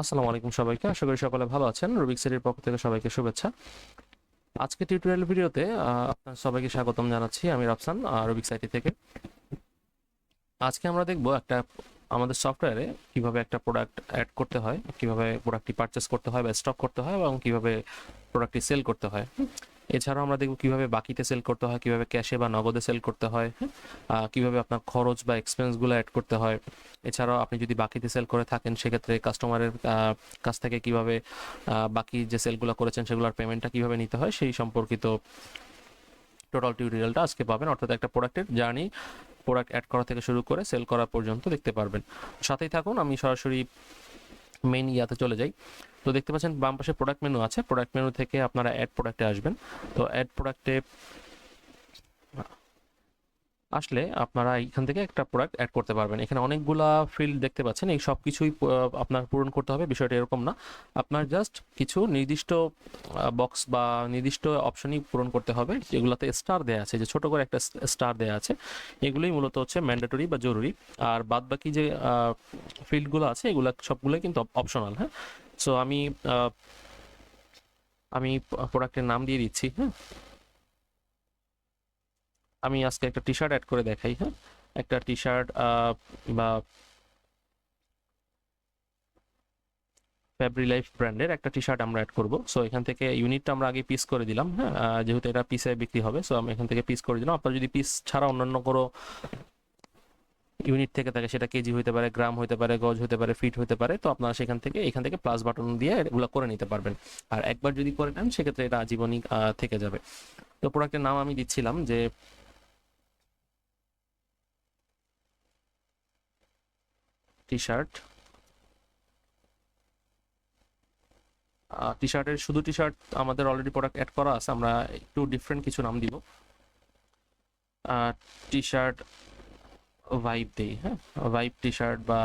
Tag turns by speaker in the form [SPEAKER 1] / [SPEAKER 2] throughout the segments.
[SPEAKER 1] আসসালামু আলাইকুম সবাইকে। আশা করি সকলে ভালো আছেন। রুবিক সেটির পক্ষ থেকে সবাইকে শুভেচ্ছা। আজকে টিউটোরিয়াল ভিডিওতে আপনার সবাইকে স্বাগতম জানাচ্ছি আমি রফসান রুবিক সাইটি থেকে। আজকে আমরা দেখব একটা, আমাদের সফটওয়্যারে কীভাবে একটা প্রোডাক্ট অ্যাড করতে হয়, কীভাবে প্রোডাক্টটি পারচেস করতে হয় বা স্টক করতে হয় এবং কীভাবে প্রোডাক্টটি সেল করতে হয়। এছাড়াও আমরা দেখব কীভাবে বাকিতে সেল করতে হয়, কীভাবে ক্যাশে বা নগদে সেল করতে হয় কীভাবে আপনার খরচ বা এক্সপেন্সগুলো অ্যাড করতে হয়। এছাড়াও আপনি যদি বাকিতে সেল করে থাকেন, সেক্ষেত্রে কাস্টমারের কাছ থেকে কীভাবে বাকি যে সেলগুলো করেছেন, সেগুলোর পেমেন্টটা কীভাবে নিতে হয়, সেই সম্পর্কিত টোটাল টিউটোরিয়ালটা আজকে পাবেন। অর্থাৎ একটা প্রোডাক্টের জার্নি প্রোডাক্ট অ্যাড করা থেকে শুরু করে সেল করা পর্যন্ত দেখতে পারবেন। সাথেই থাকুন, আমি সরাসরি মেইন ইয়াতে চলে যাই। তো দেখতে পাচ্ছেন বাম পাশে প্রোডাক্ট মেনু আছে। প্রোডাক্ট মেনু থেকে আপনারা অ্যাড প্রোডাক্টে আসবেন। তো অ্যাড প্রোডাক্টে আসলে আপনারা এখান থেকে একটা প্রোডাক্ট অ্যাড করতে পারবেন। এখানে অনেকগুলা ফিল্ড দেখতে পাচ্ছেন। এই সব কিছুই আপনার পূরণ করতে হবে। বিষয়টা এরকম না। আপনার জাস্ট কিছু নির্দিষ্ট বক্স বা নির্দিষ্ট অপশনই পূরণ করতে হবে। যেগুলোতে স্টার দেওয়া আছে, যে ছোট করে একটা স্টার দেওয়া আছে, এগুলোই মূলত হচ্ছে ম্যান্ডেটরি বা জরুরি। আর বাদ বাকি যে ফিল্ডগুলো আছে, এগুলো সবগুলোই কিন্তু অপশনাল হ্যাঁ? সো আমি আমি প্রোডাক্টের নাম দিয়ে দিচ্ছি হ্যাঁ? আমি আজকে একটা টি শার্ট অ্যাড করে দেখাই হ্যাঁ? একটা টি শার্ট বা ফ্যাব্রি লাইফ ব্র্যান্ডের একটা টি শার্ট আমরা অ্যাড করব। সো এখান থেকে ইউনিটটা আমরা আগে পিস করে দিলাম হ্যাঁ? যেহেতু এটা পিসে বিক্রি হবে সো আমি এখান থেকে পিস করে দিলাম। আপনার যদি পিস ছাড়া অন্যান্য কোনো ইউনিট থেকে থাকে, সেটা কেজি হতে পারে, গ্রাম হতে পারে, গজ হতে পারে, ফিট হতে পারে, তো আপনারা সেখান থেকে, এখান থেকে প্লাস বাটন দিয়ে এগুলো করে নিতে পারবেন। আর একবার যদি করে নেন, সেক্ষেত্রে এটা আজীবনই থেকে যাবে। তো প্রোডাক্টের নাম আমি দিচ্ছিলাম যে টি শার্ট টি শার্টের শুধু টি শার্ট আমাদের অলরেডি প্রোডাক্ট অ্যাড করা আছে, আমরা একটু ডিফারেন্ট কিছু নাম দিব। টি শার্ট ভাইব দিই হ্যাঁ? ভাইব টি শার্ট বা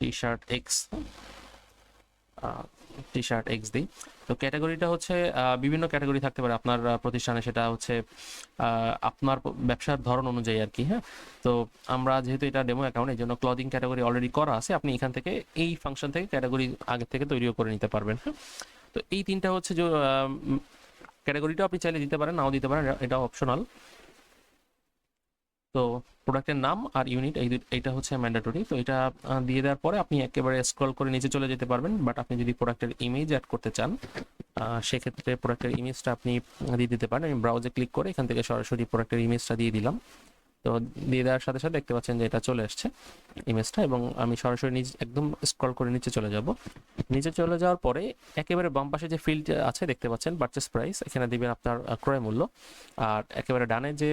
[SPEAKER 1] T shirt X T shirt X দিই। তো ক্যাটাগরিটা হচ্ছে বিভিন্ন ক্যাটাগরি থাকতে পারে আপনার প্রতিষ্ঠানে। সেটা হচ্ছে আপনার ব্যবসার ধরন অনুযায়ী আর কি হ্যাঁ? তো আমরা যেহেতু এটা ডেমো অ্যাকাউন্ট এই জন্য ক্লদিং ক্যাটাগরি অলরেডি করা আছে। আপনি এখান থেকে এই ফাংশন থেকে ক্যাটাগরি আগে থেকে তৈরিও করে নিতে পারবেন হ্যাঁ? তো এই তিনটা হচ্ছে যে ক্যাটাগরিটাও আপনি চাইলে দিতে পারেন, নাও দিতে পারেন। এটা অপশনাল তো প্রোডাক্টের নাম আর ইউনিট এই এইটা হচ্ছে ম্যান্ডেটরি তো এটা দিয়ে দেওয়ার পরে আপনি একেবারে স্ক্রল করে নিচে চলে যেতে পারবেন। বাট আপনি যদি প্রোডাক্টের ইমেজ অ্যাড করতে চান সেক্ষেত্রে প্রোডাক্টের ইমেজটা আপনি দিয়ে দিতে পারেন। আমি ব্রাউজে ক্লিক করে এখান থেকে সরাসরি প্রোডাক্টের ইমেজটা দিয়ে দিলাম। তো দিয়ে দেওয়ার সাথে সাথে দেখতে পাচ্ছেন যে এটা চলে আসছে ইমেজটা এবং আমি সরাসরি নিচ একদম স্ক্রল করে নিচে চলে যাব। নিচে চলে যাওয়ার পরে একেবারে বাম পাশে যে ফিল্ড আছে দেখতে পাচ্ছেন পারচেস প্রাইস এখানে দিবেন আপনার ক্রয় মূল্য। আর একেবারে ডানে যে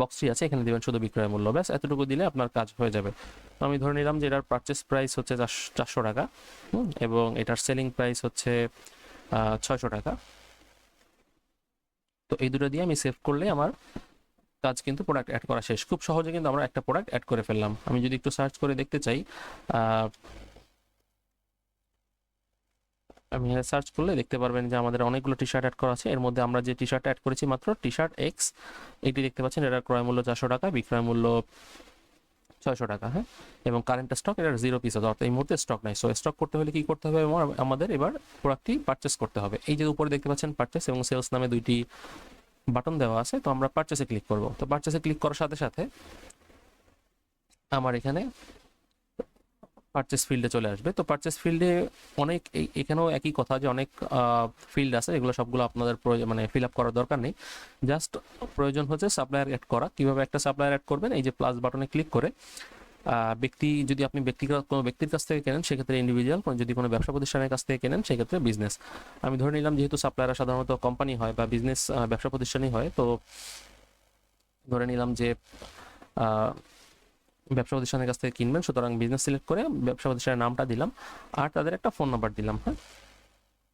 [SPEAKER 1] বক্সটি আছে, এখানে দিবেন শুধু বিক্রয় মূল্য, ব্যাস, এতটুকু দিলে আপনার কাজ হয়ে যাবে। তো আমি ধরে নিলাম যে এটার পারচেস প্রাইস হচ্ছে চারশো টাকা এবং এটার সেলিং প্রাইস হচ্ছে ছয়শো টাকা। তো এই দুটো দিয়ে আমি সেভ করলে আমার কাজ কিন্তু প্রোডাক্ট অ্যাড করা শেষ। খুব সহজে কিন্তু আমরা একটা প্রোডাক্ট অ্যাড করে ফেললাম। আমি যদি একটু সার্চ করে দেখতে চাই আহ, আমি সার্চ করলে দেখতে পারবেন যে আমাদের অনেকগুলো টি শার্ট অ্যাড করা আছে। এর মধ্যে আমরা যে টি শার্ট অ্যাড করেছি মাত্র টি শার্ট এক্স এটি দেখতে পাচ্ছেন এটার ক্রয় মূল্য চারশো টাকা বিক্রয় মূল্য ছয়শো টাকা হ্যাঁ? এবং কারেন্ট স্টক এটার জিরো পিস আছে অর্থাৎ এই মুহূর্তে স্টক নাই। সো স্টক করতে হলে কি করতে হবে আমাদের এবার প্রোডাক্টটি পারচেস করতে হবে। এই যে উপরে দেখতে পাচ্ছেন পারচেস এবং সেলস নামে দুইটি বাটন দেওয়া আছে তো আমরা পারচেসে ক্লিক করব। তো পারচেসে ক্লিক করার সাথে সাথে আমার এখানে পারচেস ফিল্ডে চলে আসবে। তো পারচেস ফিল্ডে অনেক এখানেও একই কথা যে অনেক ফিল্ড আছে, এগুলো সবগুলো আপনাদের প্রয়োজন মানে ফিল আপ করার দরকার নেই। জাস্ট প্রয়োজন হচ্ছে সাপ্লায়ার অ্যাড করা। কীভাবে একটা সাপ্লায়ার অ্যাড করবেন? এই যে প্লাস বাটনে ক্লিক করে ব্যক্তি, যদি আপনি ব্যক্তিগত, কোনো ব্যক্তির কাছ থেকে কেনেন, সেক্ষেত্রে ইন্ডিভিজুয়াল যদি কোনো ব্যবসা প্রতিষ্ঠানের কাছ থেকে কেনেন, সেক্ষেত্রে বিজনেস আমি ধরে নিলাম, যেহেতু সাপ্লায়াররা সাধারণত কোম্পানি হয় বা বিজনেস ব্যবসা প্রতিষ্ঠানই হয়, তো ধরে নিলাম যে ব্যবসা প্রতিষ্ঠানের কাছ থেকে কিনবেন, সুতরাং বিজনেস সিলেক্ট করে ব্যবসা প্রতিষ্ঠানের নামটা দিলাম। আর তাদের একটা ফোন নাম্বার দিলাম হ্যাঁ?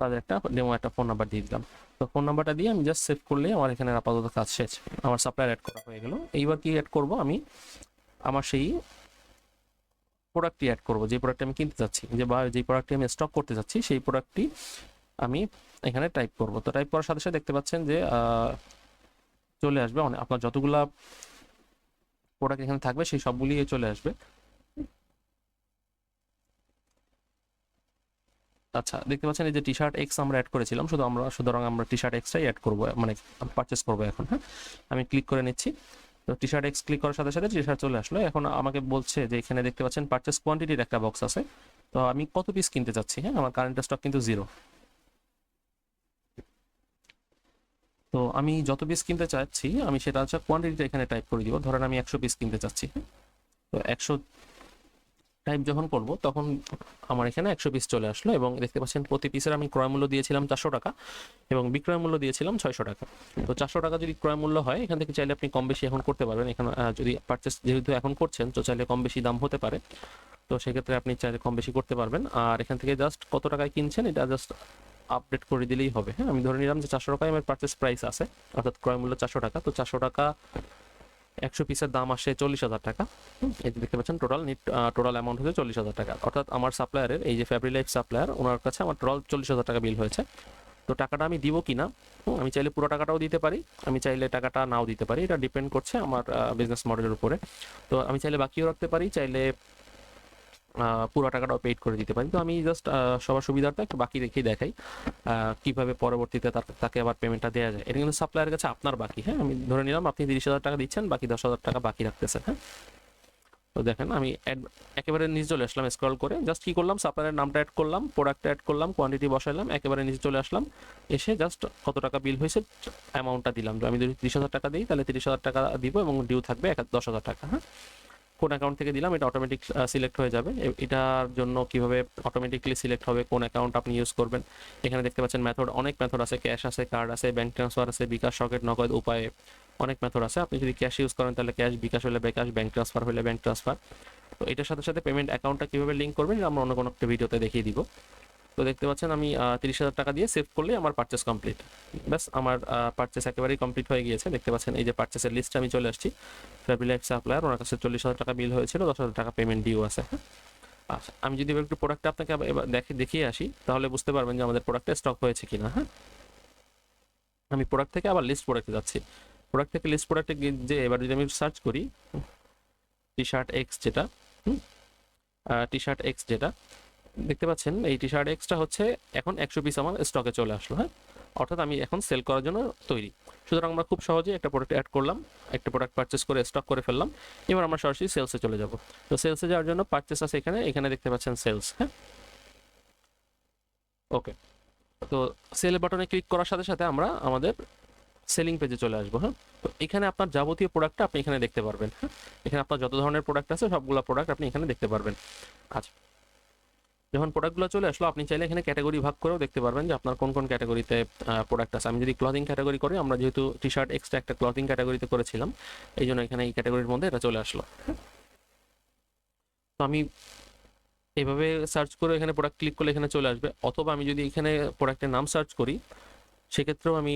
[SPEAKER 1] তাদের একটা ডেমো একটা ফোন নাম্বার দিয়ে দিলাম। তো ফোন নাম্বারটা দিয়ে আমি জাস্ট সেভ করলে আমার এখানে আপাতত কাজ শেষ। আমার সাপ্লায়ার অ্যাড করা হয়ে গেল। এইবার কি অ্যাড করব আমি? আমার সেই প্রোডাক্টটি অ্যাড করব, যে প্রোডাক্টটি আমি কিনতে চাচ্ছি, যে বা যে প্রোডাক্টটি আমি স্টক করতে চাচ্ছি, সেই প্রোডাক্টটি আমি এখানে টাইপ করব। তো টাইপ করার সাথে সাথে দেখতে পাচ্ছেন যে চলে আসবে আপনার যতগুলা প্রোডাক্ট এখানে থাকবে, সেই সবগুলি চলে আসবে। আচ্ছা দেখতে পাচ্ছেন এই যে টি শার্ট এক্স আমরা অ্যাড করেছিলাম, শুধু আমরা, সুতরাং আমরা টি শার্ট এক্সটাই অ্যাড করব মানে পারচেস করব এখন হ্যাঁ? আমি ক্লিক করে নিচ্ছি। তো টি শার্ট এক্স ক্লিক করার সাথে সাথে টি শার্ট চলে আসলো। এখন আমাকে বলছে যে এখানে দেখতে পাচ্ছেন পারচেস কোয়ান্টিটির একটা বক্স আছে। তো আমি কত পিস কিনতে চাচ্ছি হ্যাঁ? আমার কারেন্ট স্টক কিন্তু জিরো তো আমি যত পিস কিনতে চাচ্ছি, আমি সেটা হচ্ছে কোয়ান্টিটিটা এখানে টাইপ করে দিব। ধরেন আমি একশো পিস কিনতে চাচ্ছি? তো একশো টাইপ যখন করব, তখন আমার এখানে একশো পিস চলে আসলো এবং দেখতে পাচ্ছেন প্রতি পিসের আমি ক্রয় মূল্য দিয়েছিলাম চারশো টাকা এবং বিক্রয় মূল্য দিয়েছিলাম ছয়শো টাকা। তো চারশো টাকা যদি ক্রয় মূল্য হয়, এখান থেকে চাইলে আপনি কম বেশি এখন করতে পারবেন। এখানে যদি পারচেস যেহেতু এখন করছেন, তো চাইলে কম বেশি দাম হতে পারে। তো সেক্ষেত্রে আপনি চাইলে কম বেশি করতে পারবেন। আর এখান থেকে জাস্ট কত টাকায় কিনছেন, এটা জাস্ট আপডেট করে দিলেই হবে। হ্যাঁ আমি ধরে নিলাম যে চারশো টাকায় আমার পারচেস প্রাইস আছে, অর্থাৎ ক্রয় মূল্য চারশো টাকা। তো চারশো টাকা একশো পিসের দাম আসে চল্লিশ হাজার টাকা। এই দেখতে পাচ্ছেন টোটাল নিট টোটাল অ্যামাউন্ট হচ্ছে চল্লিশ হাজার টাকা। অর্থাৎ আমার সাপ্লায়ারের এই যে ফ্যাব্রি লাইফ সাপ্লায়ার ওনার কাছে আমার টোটাল চল্লিশ হাজার টাকা বিল হয়েছে। তো টাকাটা আমি দিব কি না আমি চাইলে পুরো টাকাটাও দিতে পারি, আমি চাইলে টাকাটা নাও দিতে পারি। এটা ডিপেন্ড করছে আমার বিজনেস মডেলের উপরে। তো আমি চাইলে বাকিও রাখতে পারি, চাইলে পুরো টাকাটাও পেইড করে দিতে পারি। তো আমি জাস্ট সবার সুবিধার্থে একটু বাকি রেখেই দেখাই কীভাবে পরবর্তীতে তাকে আবার পেমেন্টটা দেওয়া যায়। এটা কিন্তু সাপ্লায়ারের কাছে আপনার বাকি হ্যাঁ? আমি ধরে নিলাম, আপনি তিরিশ হাজার টাকা দিচ্ছেন, বাকি দশ হাজার টাকা বাকি রাখতেছেন হ্যাঁ? তো দেখেন, আমি একেবারে নিচে চলে আসলাম স্ক্রল করে জাস্ট কি করলাম সাপ্লায়ারের নামটা অ্যাড করলাম প্রোডাক্ট অ্যাড করলাম কোয়ান্টিটি বসাইলাম, একেবারে নিচে চলে আসলাম, এসে জাস্ট কত টাকা বিল হয়েছে অ্যামাউন্টটা দিলাম। আমি যদি তিরিশ হাজার টাকা দিই, তাহলে তিরিশ হাজার টাকা দিব এবং ডিউ থাকবে এক, দশ হাজার টাকা হ্যাঁ? কোন অ্যাকাউন্ট থেকে দিলাম, এটা অটোমেটিক সিলেক্ট হয়ে যাবে। এটার জন্য কীভাবে অটোমেটিকলি সিলেক্ট হবে, কোন অ্যাকাউন্ট আপনি ইউজ করবেন, এখানে দেখতে পাচ্ছেন মেথড অনেক মেথড আছে। ক্যাশ আছে কার্ড আছে ব্যাঙ্ক ট্রান্সফার আছে, বিকাশ, সকেট, নগদ, উপায়ে অনেক মেথড আছে। আপনি যদি ক্যাশ ইউজ করেন, তাহলে ক্যাশ বিকাশ হলে বিকাশ ব্যাঙ্ক ট্রান্সফার হলে ব্যাঙ্ক ট্রান্সফার তো এটার সাথে সাথে পেমেন্ট অ্যাকাউন্টটা কীভাবে লিঙ্ক করবেন আমরা অন্য কোনো একটা ভিডিওতে দেখিয়ে দিব। তো দেখতে পাচ্ছেন আমি তিরিশ হাজার টাকা দিয়ে সেভ করলেই আমার পারচেস কমপ্লিট ব্যাস, আমার পারচেস একেবারেই কমপ্লিট হয়ে গিয়েছে। দেখতে পাচ্ছেন এই যে পারচেসের লিস্টে আমি চলে আসছি। ফেবিলাইফ সাপ্লায়ার ওনার কাছে চল্লিশ হাজার টাকা বিল হয়েছিল, দশ হাজার টাকা পেমেন্ট ডিউ আছে? আচ্ছা আমি যদি একটু প্রোডাক্টটা আপনাকে এবার দেখে, দেখিয়ে আসি, তাহলে বুঝতে পারবেন যে আমাদের প্রোডাক্টে স্টক হয়েছে কিনা হ্যাঁ? আমি প্রোডাক্ট থেকে আবার লিস্ট প্রোডাক্টে যাচ্ছি। প্রোডাক্ট থেকে লিস্ট প্রোডাক্টে যে এবার যদি আমি সার্চ করি টি শার্ট এক্স যেটা টি শার্ট এক্স যেটা দেখতে পাচ্ছেন, এই টি শার্ট এক্সটা হচ্ছে এখন একশো পিস আমার স্টকে চলে আসলো হ্যাঁ? অর্থাৎ আমি এখন সেল করার জন্য তৈরি। সুতরাং আমরা খুব সহজেই একটা প্রোডাক্ট অ্যাড করলাম, একটা প্রোডাক্ট পারচেস করে স্টক করে ফেললাম, এবার আমরা সরাসরি সেলসে চলে যাব। তো সেলসে যাওয়ার জন্য পারচেস আছে এখানে এখানে দেখতে পাচ্ছেন সেলস হ্যাঁ? ওকে তো সেল বাটনে ক্লিক করার সাথে সাথে আমরা আমাদের সেলিং পেজে চলে আসব হ্যাঁ? তো এখানে আপনার যাবতীয় প্রোডাক্টটা আপনি এখানে দেখতে পারবেন হ্যাঁ? এখানে আপনার যত ধরনের প্রোডাক্ট আছে সবগুলো প্রোডাক্ট আপনি এখানে দেখতে পারবেন। আচ্ছা যখন প্রোডাক্টগুলো চলে আসলো, আপনি চাইলে এখানে ক্যাটাগরি ভাগ করেও দেখতে পারবেন যে আপনার কোন কোন ক্যাটাগরিতে প্রোডাক্ট আছে। আমি যদি ক্লথিং ক্যাটাগরি করি, আমরা যেহেতু টি শার্ট এক্সট্রা একটা ক্লথিং ক্যাটাগরিতে করেছিলাম, এই জন্য এখানে এই ক্যাটাগরির মধ্যে এটা চলে আসলো। তো আমি এইভাবে সার্চ করে এখানে প্রোডাক্ট ক্লিক করলে এখানে চলে আসবে। অথবা আমি যদি এখানে প্রোডাক্টের নাম সার্চ করি, সেক্ষেত্রেও আমি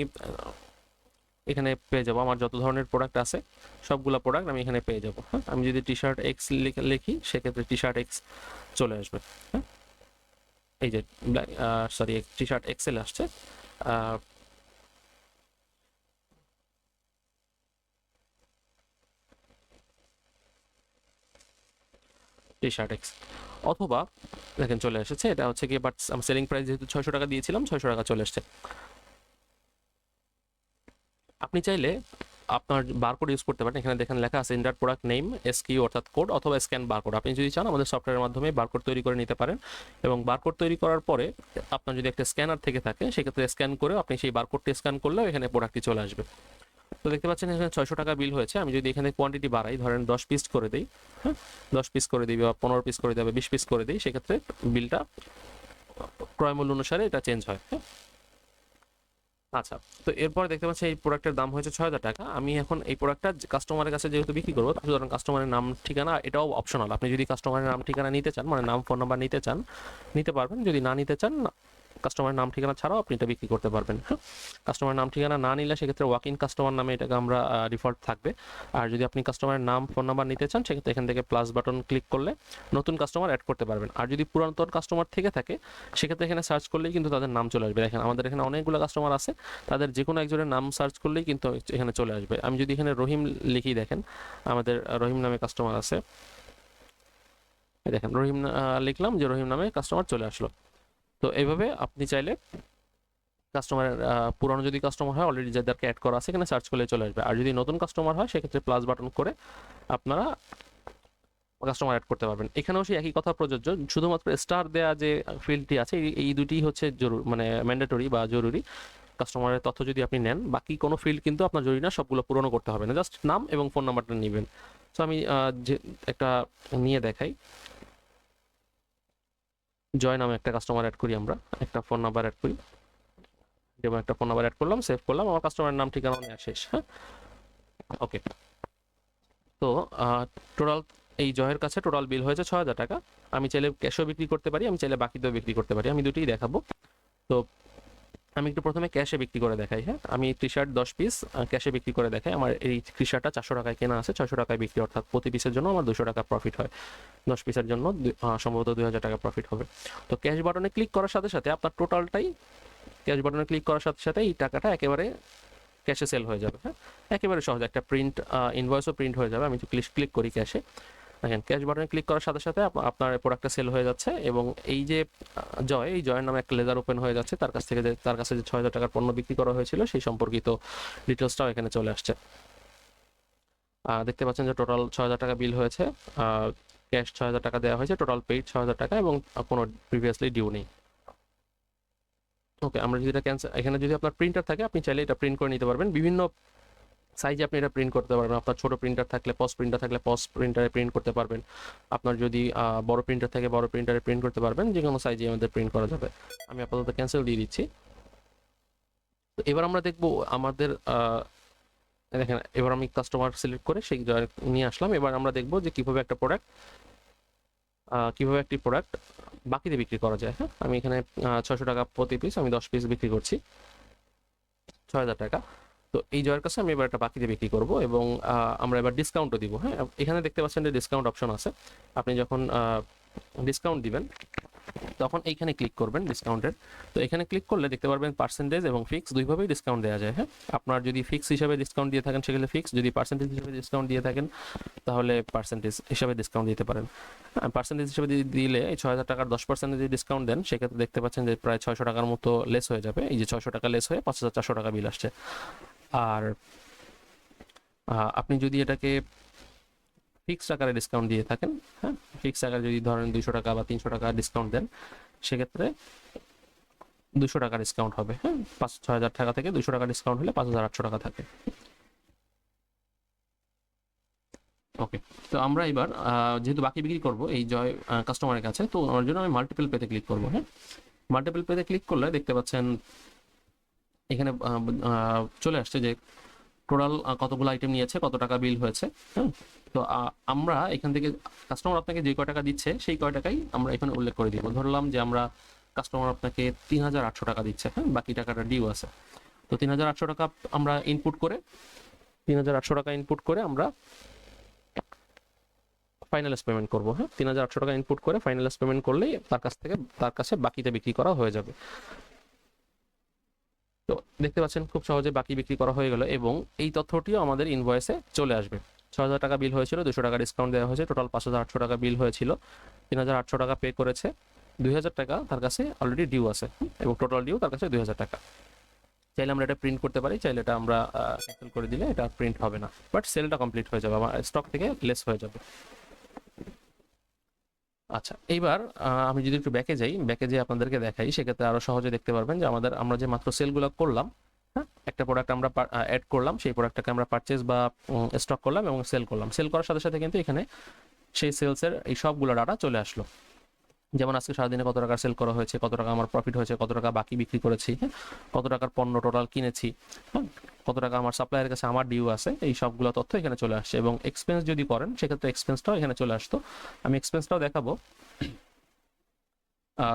[SPEAKER 1] এখানে পেয়ে যাব। আমার যত ধরনের প্রোডাক্ট আছে, সবগুলো প্রোডাক্ট আমি এখানে পেয়ে যাব। হ্যাঁ? আমি যদি টি শার্ট এক্স লিখি, সেক্ষেত্রে টি শার্ট এক্স চলে আসবে। হ্যাঁ? এই যে সরি টি শার্ট এক্সেল আসছে। টি শার্ট এক্স অথবা, দেখেন চলে এসেছে, এটা হচ্ছে কি বাট আমি সেলিং প্রাইস যেহেতু ছয়শো টাকা দিয়েছিলাম, ছয়শো টাকা চলে এসেছে। আপনি চাইলে আপনার বারকোড ইউজ করতে পারেন। এখানে দেখেন লেখা আছে ইন্ডার প্রোডাক্ট নেম এসকিউ অর্থাৎ কোড অথবা স্ক্যান বারকোড আপনি যদি চান, আমাদের সফটওয়্যারের মাধ্যমে বারকোড তৈরি করে নিতে পারেন এবং বারকোড তৈরি করার পরে আপনার যদি একটা স্ক্যানার থেকে থাকে, সেক্ষেত্রে স্ক্যান করে আপনি সেই বারকোডটি স্ক্যান করলেও এখানে প্রোডাক্টটি চলে আসবে। তো দেখতে পাচ্ছেন এখানে ছয়শো টাকা বিল হয়েছে। আমি যদি এখানে কোয়ান্টিটি বাড়াই, ধরেন দশ পিস করে দিই হ্যাঁ? দশ পিস করে দিই বা পনেরো পিস করে দিই বা বিশ পিস করে দিই, সেক্ষেত্রে বিলটা ক্রয়মূল্য অনুসারে এটা চেঞ্জ হয় হ্যাঁ? আচ্ছা তো এরপর দেখতে পাচ্ছি এই প্রোডাক্টের দাম হয়েছে ছয় হাজার টাকা। আমি এখন এই প্রোডাক্টটা কাস্টমারের কাছে যেহেতু বিক্রি করব সুতরাং কাস্টমারের নাম, ঠিকানা এটাও অপশনাল আপনি যদি কাস্টমারের নাম, ঠিকানা নিতে চান মানে নাম ফোন নাম্বার নিতে চান, নিতে পারবেন। যদি না নিতে চান কাস্টমারের নাম ঠিকানা ছাড়াও আপনি এটা বিক্রি করতে পারবেন। হ্যাঁ? কাস্টমার নাম ঠিকানা না নিলে সেক্ষেত্রে ওয়াক ইন কাস্টমার নামে এটাকে আমরা ডিফল্ট থাকবে। আর যদি আপনি কাস্টমারের নাম ফোন নাম্বার নিতে চান, সেক্ষেত্রে এখান থেকে প্লাস বাটন ক্লিক করলে নতুন কাস্টমার অ্যাড করতে পারবেন। আর যদি পুরাতন কাস্টমার থেকে থাকে, সেক্ষেত্রে এখানে সার্চ করলেই কিন্তু তাদের নাম চলে আসবে। দেখেন, আমাদের এখানে অনেকগুলো কাস্টমার আছে, তাদের যে কোনো একজনের নাম সার্চ করলেই কিন্তু এখানে চলে আসবে। আমি যদি এখানে রহিম লিখি, দেখেন, আমাদের রহিম নামে কাস্টমার আছে। দেখেন, রহিম লিখলাম যে রহিম নামে কাস্টমার চলে আসলো। তো এইভাবে আপনি চাইলে কাস্টমারের পুরানো যদি কাস্টমার হয় অলরেডি যাদেরকে অ্যাড করা আছে, এখানে সার্চ করলে চলে আসবে। আর যদি নতুন কাস্টমার হয়, সেক্ষেত্রে প্লাস বাটন করে আপনারা কাস্টমার অ্যাড করতে পারবেন। এখানেও সেই একই কথা প্রযোজ্য, শুধুমাত্র স্টার দেয়া যে ফিল্ডটি আছে, এই- এই দুটি হচ্ছে জরুরি মানে ম্যান্ডেটরি বা জরুরি। কাস্টমারের তথ্য যদি আপনি নেন, বাকি কোনো ফিল্ড কিন্তু আপনার জরুরি না, সবগুলো পূরণ করতে হবে না। জাস্ট নাম এবং ফোন নাম্বারটা নেবেন। সো আমি যে, একটা নিয়ে দেখাই। জয় নামে একটা কাস্টমার অ্যাড করি আমরা। একটা ফোন নাম্বার অ্যাড করি। যেমন একটা ফোন নাম্বার অ্যাড করলাম সেভ করলাম, আমার কাস্টমারের নাম, ঠিকানা নেওয়া শেষ হ্যাঁ? ওকে তো টোটাল এই জয়ের কাছে টোটাল বিল হয়েছে ছ হাজার টাকা। আমি চাইলে ক্যাশও বিক্রি করতে পারি, আমি চাইলে বাকিতেও বিক্রি করতে পারি। আমি দুটোই দেখাবো। তো আমি একটু প্রথমে ক্যাশে বিক্রি করে দেখাই হ্যাঁ? আমি টি শার্ট দশ পিস ক্যাশে বিক্রি করে দেখাই। আমার এই টি শার্টটা চারশো টাকায় কেনা আছে, ছয়শো টাকায় বিক্রি, অর্থাৎ প্রতি পিসের জন্য আমার দুশো টাকা প্রফিট হয়। দশ পিসের জন্য সম্ভবত দুই হাজার টাকা প্রফিট হবে। তো ক্যাশ বাটনে ক্লিক করার সাথে সাথে আপনার টোটালটাই ক্যাশ বাটনে ক্লিক করার সাথে সাথে এই টাকাটা একেবারে ক্যাশে সেল হয়ে যাবে হ্যাঁ? একেবারে সহজ। একটা প্রিন্ট ইনভয়েসও প্রিন্ট হয়ে যাবে। আমি একটু ক্লিক ক্লিক করি ক্যাশে দেখেন ক্যাশ বাটনে ক্লিক করার সাথে সাথে আপ- আপনার প্রোডাক্টটা সেল হয়ে যাচ্ছে এবং এই যে জয়, এই জয়ের নামে একটা লেজার ওপেন হয়ে যাচ্ছে। তার কাছ থেকে যে, তার কাছে যে ছয় হাজার টাকার পণ্য বিক্রি করা হয়েছিল, সেই সম্পর্কিত ডিটেলসটাও এখানে চলে আসছে। দেখতে পাচ্ছেন যে টোটাল ছয় হাজার টাকা বিল হয়েছে। ক্যাশ ছয় হাজার টাকা দেওয়া হয়েছে টোটাল পেইড ছয় হাজার টাকা এবং কোনো প্রিভিয়াসলি ডিউ নেই। ওকে আমরা যদি এটা ক্যান্সেল এখানে যদি আপনার প্রিন্টার থাকে, আপনি চাইলে এটা প্রিন্ট করে নিতে পারবেন। বিভিন্ন সাইজে আপনি এটা প্রিন্ট করতে পারবেন। আপনার ছোট প্রিন্টার থাকলে পস প্রিন্টার থাকলে পস প্রিন্টারে প্রিন্ট করতে পারবেন। আপনার যদি বড় প্রিন্টার থাকে বড় প্রিন্টারে প্রিন্ট করতে পারবেন। যে কোনো সাইজে আমাদের প্রিন্ট করা যাবে। আমি আপাতত ক্যান্সেল দিয়ে দিচ্ছি। তো এবার আমরা দেখব আমাদের দেখেন, এবার আমি কাস্টমার সিলেক্ট করে সেই নিয়ে আসলাম। এবার আমরা দেখব যে কীভাবে একটা প্রোডাক্ট কীভাবে একটি প্রোডাক্ট বাকিতে বিক্রি করা যায়। হ্যাঁ আমি এখানে ছশো টাকা প্রতি পিস আমি দশ পিস বিক্রি করছি। ছয় হাজার টাকা। তো এই জয়ের কাছে আমি এবার একটা বাকিতে বিক্রি করব এবং আমরা এবার ডিসকাউন্টও দিব হ্যাঁ? এখানে দেখতে পাচ্ছেন যে ডিসকাউন্ট অপশন আছে। আপনি যখন ডিসকাউন্ট দিবেন, তখন এইখানে ক্লিক করবেন ডিসকাউন্টের তো এখানে ক্লিক করলে দেখতে পারবেন পার্সেন্টেজ এবং ফিক্স দুইভাবেই ডিসকাউন্ট দেওয়া যায় হ্যাঁ? আপনার যদি ফিক্স হিসাবে ডিসকাউন্ট দিয়ে থাকেন, সেক্ষেত্রে ফিক্স যদি পার্সেন্টেজ হিসাবে ডিসকাউন্ট দিয়ে থাকেন, তাহলে পার্সেন্টেজ হিসাবে ডিসকাউন্ট দিতে পারেন। পার্সেন্টেজ হিসেবে দি- দিলে এই ছয় হাজার টাকার দশ পার্সেন্ট যদি ডিসকাউন্ট দেন, সেক্ষেত্রে দেখতে পাচ্ছেন যে প্রায় ছয়শো টাকার মতো লেস হয়ে যাবে। এই যে ছয়শো টাকা লেস হয়ে পাঁচ হাজার চারশো টাকা বিল আসছে। আর আপনি যদি এটাকে ফিক্সড আকারে ডিসকাউন্ট দিয়ে থাকেন হ্যাঁ? ফিক্সড আকারে যদি ধরেন দুইশো টাকা বা তিনশো টাকা ডিসকাউন্ট দেন, সেক্ষেত্রে দুশো টাকা ডিসকাউন্ট হবে হ্যাঁ? পাঁচ ছয় হাজার টাকা থেকে দুশো টাকা ডিসকাউন্ট হলে পাঁচ হাজার আটশো টাকা থাকে। ওকে তো আমরা এবার যেহেতু বাকি বিক্রি করব, এই জয় কাস্টমারের কাছে, তো ওর জন্য আমি মাল্টিপল পেতে ক্লিক করব হ্যাঁ? মাল্টিপল পেতে ক্লিক করলে দেখতে পাচ্ছেন এখানে চলে আসছে যে টোটাল কতগুলো আইটেম নিয়েছে, কত টাকা বিল হয়েছে হ্যাঁ তো আমরা এখান থেকে কাস্টমার আপনাকে যে কয় টাকা দিচ্ছে, সেই কয় টাকাই আমরা এখানে উল্লেখ করে দিব। ধরলাম যে আমরা কাস্টমার আপনাকে তিন হাজার আটশো টাকা দিচ্ছে হ্যাঁ বাকি টাকাটা ডিউ আছে। তো তিন হাজার আটশো টাকা আমরা ইনপুট করে, তিন হাজার আটশো টাকা ইনপুট করে আমরা ফাইনালাইজ পেমেন্ট করব হ্যাঁ তিন হাজার আটশো টাকা ইনপুট করে ফাইনালাইজ পেমেন্ট করলেই তার কাছ থেকে, তার কাছে বাকিতে বিক্রি করা হয়ে যাবে। তো দেখতে পাচ্ছেন খুব সহজে বাকি বিক্রি করা হয়ে গেল এবং এই তথ্যটিও আমাদের ইনভয়েসে চলে আসবে। ছ হাজার টাকা বিল হয়েছিল, দুশো টাকা ডিসকাউন্ট দেওয়া হয়েছে টোটাল পাঁচ হাজার আটশো টাকা বিল হয়েছিল, তিন হাজার আটশো টাকা পে করেছে, দুই হাজার টাকা তার কাছে অলরেডি ডিউ আছে এবং টোটাল ডিউ তার কাছে দুই হাজার টাকা। চাইলে আমরা এটা প্রিন্ট করতে পারি, চাইলে এটা আমরা ক্যান্সেল করে দিলে এটা প্রিন্ট হবে না। বাট সেলটা কমপ্লিট হয়ে যাবে, আমার স্টক থেকে লেস হয়ে যাবে। আচ্ছা এইবার আমি যদি একটু ব্যাকে যাই, ব্যাকে যেয়ে আপনাদেরকে দেখাই, সেক্ষেত্রে আরও সহজে দেখতে পারবেন যে আমাদের, আমরা যে মাত্র সেলগুলো করলাম হ্যাঁ একটা প্রোডাক্ট আমরা অ্যাড করলাম, সেই প্রোডাক্টটাকে আমরা পারচেস বা স্টক করলাম এবং সেল করলাম। সেল করার সাথে সাথে কিন্তু এখানে সেই সেলসের এই সবগুলো ডাটা চলে আসলো। যেমন আজকে সারাদিনে কত টাকা সেল করা হয়েছে, কত টাকা আমার প্রফিট হয়েছে, কত টাকা বাকি বিক্রি করেছি হ্যাঁ? কত টাকার পণ্য টোটাল কিনেছি হ্যাঁ? কত টাকা আমার সাপ্লায়ারের কাছে আমার ডিউ আছে, এই সবগুলো তথ্য এখানে চলে আসছে। এবং এক্সপেন্স যদি করেন সেক্ষেত্রে এক্সপেন্সটাও এখানে চলে আসতো। আমি এক্সপেন্সটাও দেখাবো।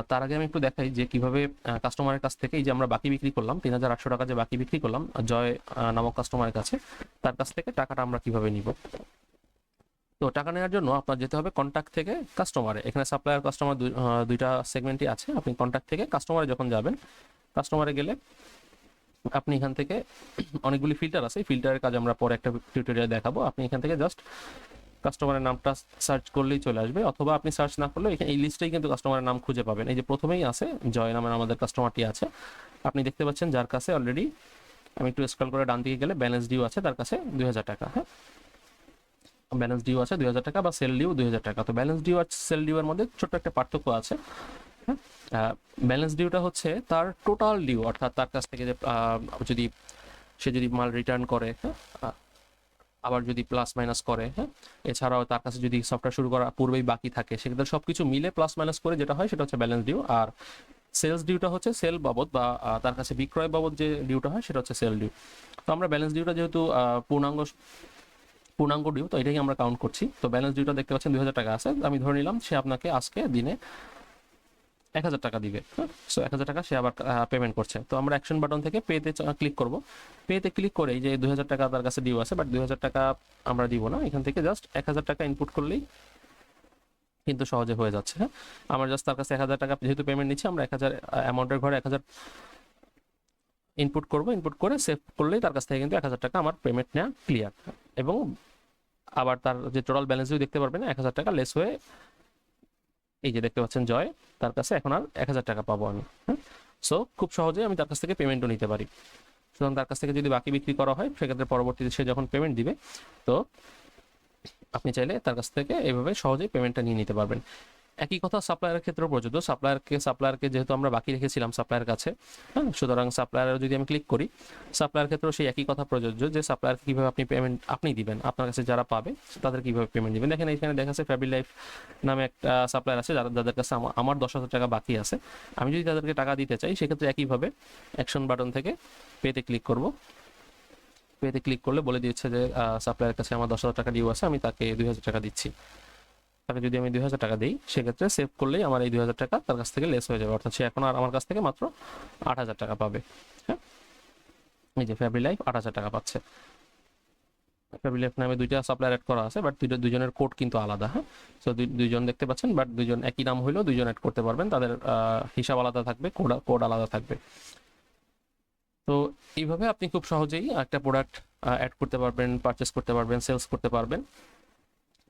[SPEAKER 1] তার আগে আমি একটু দেখাই যে কীভাবে কাস্টমারের কাছ থেকে এই যে আমরা বাকি বিক্রি করলাম, তিন হাজার আটশো টাকা যে বাকি বিক্রি করলাম, জয় নামক কাস্টমারের কাছে, তার কাছ থেকে টাকাটা আমরা কীভাবে নিব? তো টাকা নেওয়ার জন্য আপনার যেতে হবে কন্ট্যাক্ট থেকে কাস্টমারে এখানে সাপ্লায়ার কাস্টমার দুইটা সেগমেন্টই আছে। আপনি কন্ট্যাক্ট থেকে কাস্টমারে যখন যাবেন কাস্টমারে গেলে আপনি এখান থেকে অনেকগুলি ফিল্টার আছে। ফিল্টারের কাজ আমরা পরে একটা টিউটোরিয়াল দেখাবো। আপনি এখান থেকে জাস্ট কাস্টমারের নামটা সার্চ করলেই চলে আসবে। অথবা আপনি সার্চ না করলেও এখানে এই লিস্টেই কিন্তু কাস্টমারের নাম খুঁজে পাবেন। এই যে প্রথমেই আছে, জয় নামের আমাদের কাস্টমারটি আছে। আপনি দেখতে পাচ্ছেন যার কাছে অলরেডি আমি একটু স্ক্রল করে ডান দিকে গেলে ব্যালেন্স ডিউ আছে, তার কাছে দুই হাজার টাকা হ্যাঁ? ব্যালেন্স ডিউ আছে দুই হাজার টাকা বা সেল ডিউ দুই হাজার টাকা। তো ব্যালেন্স ডিউ আর সেল ডিউ এর মধ্যে ছোট্ট একটা পার্থক্য আছে। ব্যালেন্স ডিউটা হচ্ছে তার টোটাল ডিউ অর্থাৎ তার কাছ থেকে যে যদি সে যদি মাল রিটার্ন করে হ্যাঁ আবার যদি প্লাস মাইনাস করে হ্যাঁ এছাড়াও তার কাছে যদি সফটওয়্যার শুরু করার পূর্বেই বাকি থাকে, সেক্ষেত্রে সব কিছু মিলে প্লাস মাইনাস করে যেটা হয় সেটা হচ্ছে ব্যালেন্স ডিউ আর সেলস ডিউটা হচ্ছে সেল বাবদ বা তার কাছে বিক্রয় বাবদ যে ডিউটা হয় সেটা হচ্ছে সেল ডিউ তো আমরা ব্যালেন্স ডিউটা যেহেতু পূর্ণাঙ্গ পূর্ণাঙ্গ ডিউ, তো এটাই আমরা কাউন্ট করছি। তো ব্যালেন্স ডিউটা দেখতে পাচ্ছেন দুই হাজার টাকা আছে। আমি ধরে নিলাম সে আপনাকে আজকে দিনে এক হাজার টাকা দিবে। সো এক হাজার টাকা সে আবার পেমেন্ট করছে। তো আমরা অ্যাকশন বাটন থেকে পেতে ক্লিক করব। পেতে ক্লিক করে যে দুই হাজার টাকা তার কাছে ডিউ আছে বাট দুই হাজার টাকা আমরা দিব না। এখান থেকে জাস্ট এক হাজার টাকা ইনপুট করলেই কিন্তু সহজে হয়ে যাচ্ছে। হ্যাঁ? আমার জাস্ট তার কাছে এক হাজার টাকা, যেহেতু পেমেন্ট নিচ্ছি, আমরা এক হাজার অ্যামাউন্টের ঘরে এক হাজার ইনপুট করব। ইনপুট করে সেভ করলেই তার কাছ থেকে কিন্তু এক হাজার টাকা আমার পেমেন্ট নেওয়া ক্লিয়ার এবং আবার তার যে টোটাল ব্যালেন্সও দেখতে পারবেন এক হাজার টাকা লেস হয়ে এই যে দেখতে পাচ্ছেন জয়, তার কাছে এখন আর এক হাজার টাকা পাবো আমি সো খুব সহজে আমি তার কাছ থেকে পেমেন্টও নিতে পারি। সুতরাং তার কাছ থেকে যদি বাকি বিক্রি করা হয়, সেক্ষেত্রে পরবর্তীতে সে যখন পেমেন্ট দিবে, তো আপনি চাইলে তার কাছ থেকে এভাবে সহজেই পেমেন্টটা নিয়ে নিতে পারবেন। একই কথা সাপ্লায়ারের ক্ষেত্রেও প্রযোজ্য। সাপ্লায়ারকে সাপ্লায়ারকে যেহেতু আমরা বাকি রেখেছিলাম সাপ্লায়ার কাছে হ্যাঁ সুতরাং সাপ্লায়ার যদি আমি ক্লিক করি সাপ্লায়ার ক্ষেত্রেও সেই একই কথা প্রযোজ্য যে সাপ্লায়ারকে কীভাবে আপনি পেমেন্ট আপনি দিবেন, আপনার কাছে যারা পাবে তাদের কীভাবে পেমেন্ট দিবেন। দেখেন এখানে দেখা যাচ্ছে ফ্যাবিল লাইফ নামে একটা সাপ্লায়ার আছে যারা, যাদের কাছে আমা- আমার দশ হাজার টাকা বাকি আছে। আমি যদি তাদেরকে টাকা দিতে চাই, সেক্ষেত্রে একইভাবে অ্যাকশন বাটন থেকে পেতে ক্লিক করব। পেতে ক্লিক করলে বলে দিচ্ছে যে সাপ্লায়ারের কাছে আমার দশ হাজার টাকা ডিউ আছে, আমি তাকে দুই হাজার টাকা দিচ্ছি। তাকে যদি আমি দুই হাজার টাকা দিই, সেক্ষেত্রে সেভ করলেই আমার এই দুই হাজার টাকা তার কাছ থেকে লেস হয়ে যাবে। অর্থাৎ সে এখন আর আমার কাছ থেকে মাত্র আট হাজার টাকা পাবে। হ্যাঁ? এই যে ফ্যাব্রি লাইফ আট হাজার টাকা পাচ্ছে। ফ্যাব্রি লাইফ নামে দুইটা সাপ্লায়ার অ্যাড করা আছে বাট দুইটা দুজনের কোড কিন্তু আলাদা হ্যাঁ? সো দুইজন দেখতে পাচ্ছেন বাট দুইজন একই নাম হইলেও দুইজন অ্যাড করতে পারবেন। তাদের হিসাব আলাদা থাকবে কোড কোড আলাদা থাকবে। তো এইভাবে আপনি খুব সহজেই একটা প্রোডাক্ট অ্যাড করতে পারবেন পারচেস করতে পারবেন সেলস করতে পারবেন।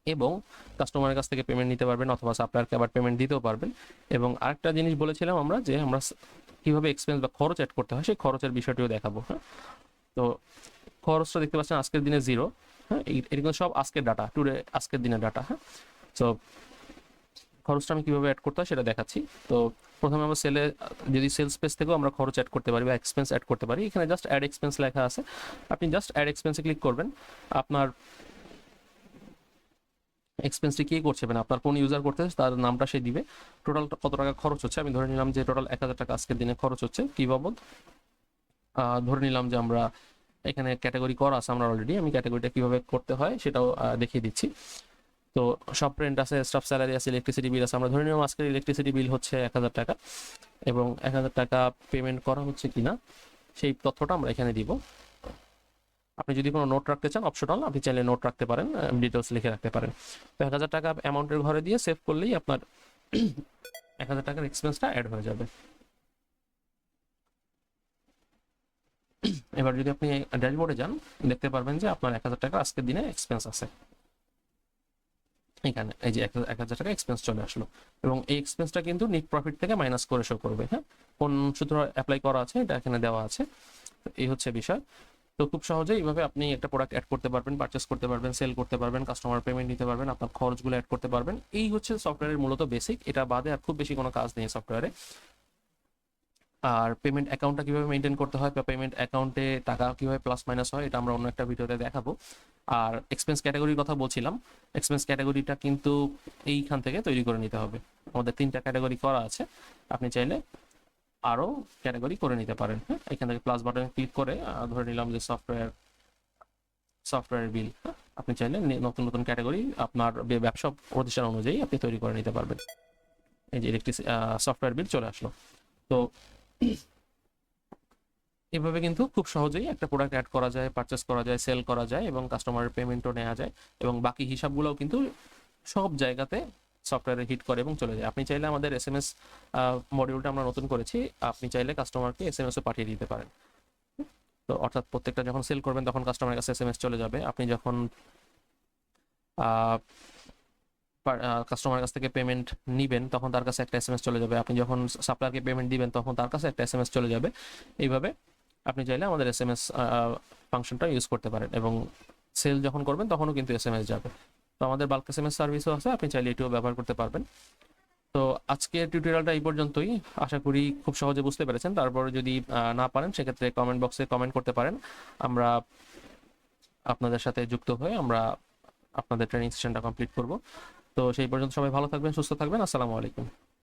[SPEAKER 1] এবং কাস্টমারের কাছ থেকে পেমেন্ট নিতে পারবেন অথবা সাপ্লায়ারকে আবার পেমেন্ট দিতেও পারবেন। এবং আরেকটা জিনিস বলেছিলাম আমরা যে আমরা কীভাবে এক্সপেন্স বা খরচ অ্যাড করতে হয় সেই খরচের বিষয়টিও দেখাবো হ্যাঁ? তো খরচটা দেখতে পাচ্ছেন আজকের দিনে জিরো হ্যাঁ? এগুলো সব আজকের ডাটা টুডে আজকের দিনের ডাটা হ্যাঁ? তো খরচটা আমি কীভাবে অ্যাড করতে হয় সেটা দেখাচ্ছি। তো প্রথমে আমরা সেলে যদি সেলস পেজ থেকেও আমরা খরচ অ্যাড করতে পারি বা এক্সপেন্স অ্যাড করতে পারি, এখানে জাস্ট অ্যাড এক্সপেন্স লেখা আছে। আপনি জাস্ট অ্যাড এক্সপেন্সে ক্লিক করবেন। আপনার এক্সপেন্সটি কে করছে? মানে আপনার কোন ইউজার করতেছে তার নামটা সে দিবে। টোটাল কত টাকা খরচ হচ্ছে? আমি ধরে নিলাম যে টোটাল এক হাজার টাকা আজকের দিনে খরচ হচ্ছে। কি বাবদ? ধরে নিলাম যে আমরা এখানে ক্যাটাগরি করা আছে, আমরা অলরেডি আমি ক্যাটাগরিটা কীভাবে করতে হয় সেটাও দেখিয়ে দিচ্ছি। তো সব রেন্ট আছে স্টাফ স্যালারি আছে ইলেকট্রিসিটি বিল আছে। আমরা ধরে নিলাম আজকের ইলেকট্রিসিটি বিল হচ্ছে এক হাজার টাকা। এবং এক হাজার টাকা পেমেন্ট করা হচ্ছে কিনা, সেই তথ্যটা আমরা এখানে দিব। আপনি যদি কোনো নোট রাখতে চান অপশনাল আপনি চাইলে নোট রাখতে পারেন ডিটেলস লিখে রাখতে পারেন। তো এক হাজার টাকা অ্যামাউন্টের ঘরে দিয়ে সেভ করলেই আপনার এক হাজার টাকার এক্সপেন্সটা অ্যাড হয়ে যাবে। এবার যদি আপনি ড্যাশবোর্ডে যান, দেখতে পারবেন যে আপনার এক হাজার টাকা আজকের দিনে এক্সপেন্স আছে। এখানে, এই যে এক হাজার টাকা এক্সপেন্স চলে আসলো। এবং এই এক্সপেন্সটা কিন্তু নিট প্রফিট থেকে মাইনাস করে শো করবে হ্যাঁ? কোন সূত্র অ্যাপ্লাই করা আছে, এটা এখানে দেওয়া আছে। এই হচ্ছে বিষয়। তো খুব সহজে এইভাবে আপনি একটা প্রোডাক্ট অ্যাড করতে পারবেন পারচেস করতে পারবেন সেল করতে পারবেন কাস্টমার পেমেন্ট নিতে পারবেন, আপনার খরচগুলো অ্যাড করতে পারবেন। এই হচ্ছে সফটওয়্যারের মূলত বেসিক এটা বাদে আর খুব বেশি কোনো কাজ নেই সফটওয়্যারে আর পেমেন্ট অ্যাকাউন্টটা কীভাবে মেনটেন করতে হয়? বা পেমেন্ট অ্যাকাউন্টে টাকা কীভাবে প্লাস মাইনাস হয়? এটা আমরা অন্য একটা ভিডিওতে দেখাবো। আর এক্সপেন্স ক্যাটাগরির কথা বলছিলাম। এক্সপেন্স ক্যাটাগরিটা কিন্তু এইখান থেকে তৈরি করে নিতে হবে। আমাদের তিনটা ক্যাটাগরি করা আছে। আপনি চাইলে আরও ক্যাটাগরি করে নিতে পারেন হ্যাঁ? এখান থেকে প্লাস বাটনে ক্লিক করে ধরে নিলাম যে সফটওয়্যার সফটওয়্যার বিল আপনি চাইলে নতুন নতুন ক্যাটাগরি আপনার ব্যবসা প্রতিষ্ঠান অনুযায়ী আপনি তৈরি করে নিতে পারবেন। এই যে ইলেকট্রিক সফটওয়্যার বিল চলে আসলো। তো এভাবে কিন্তু খুব সহজেই একটা প্রোডাক্ট অ্যাড করা যায় পারচেস করা যায় সেল করা যায় এবং কাস্টমারের পেমেন্টও নেওয়া যায় এবং বাকি হিসাবগুলোও কিন্তু সব জায়গাতে সফটওয়্যারে হিট করে এবং চলে যায়। আপনি চাইলে আমাদের এস এম এস মডিউলটা আমরা নতুন করেছি, আপনি চাইলে কাস্টমারকে এস এম এসও পাঠিয়ে দিতে পারেন। তো অর্থাৎ প্রত্যেকটা যখন সেল করবেন, তখন কাস্টমারের কাছে এস এম এস চলে যাবে। আপনি যখন কাস্টমারের কাছ থেকে পেমেন্ট নিবেন, তখন তার কাছে একটা এস এম এস চলে যাবে। আপনি যখন সাপ্লায়ারকে পেমেন্ট দিবেন, তখন তার কাছে একটা এস এম এস চলে যাবে। এইভাবে আপনি চাইলে আমাদের এস এম এস ফাংশনটা ইউজ করতে পারেন এবং সেল যখন করবেন, তখনও কিন্তু এস এম এস যাবে। তো আমাদের বাল্ক এস এম এস সার্ভিসও আছে, আপনি চাইলে এটিও ব্যবহার করতে পারবেন। তো আজকের টিউটোরিয়ালটা এই পর্যন্তই। আশা করি খুব সহজে বুঝতে পেরেছেন। তারপর যদি না পারেন, সেক্ষেত্রে কমেন্ট বক্সে কমেন্ট করতে পারেন। আমরা আপনাদের সাথে যুক্ত হয়ে আমরা আপনাদের ট্রেনিং সেশনটা কমপ্লিট করব। তো সেই পর্যন্ত সবাই ভালো থাকবেন, সুস্থ থাকবেন। আসসালামু আলাইকুম।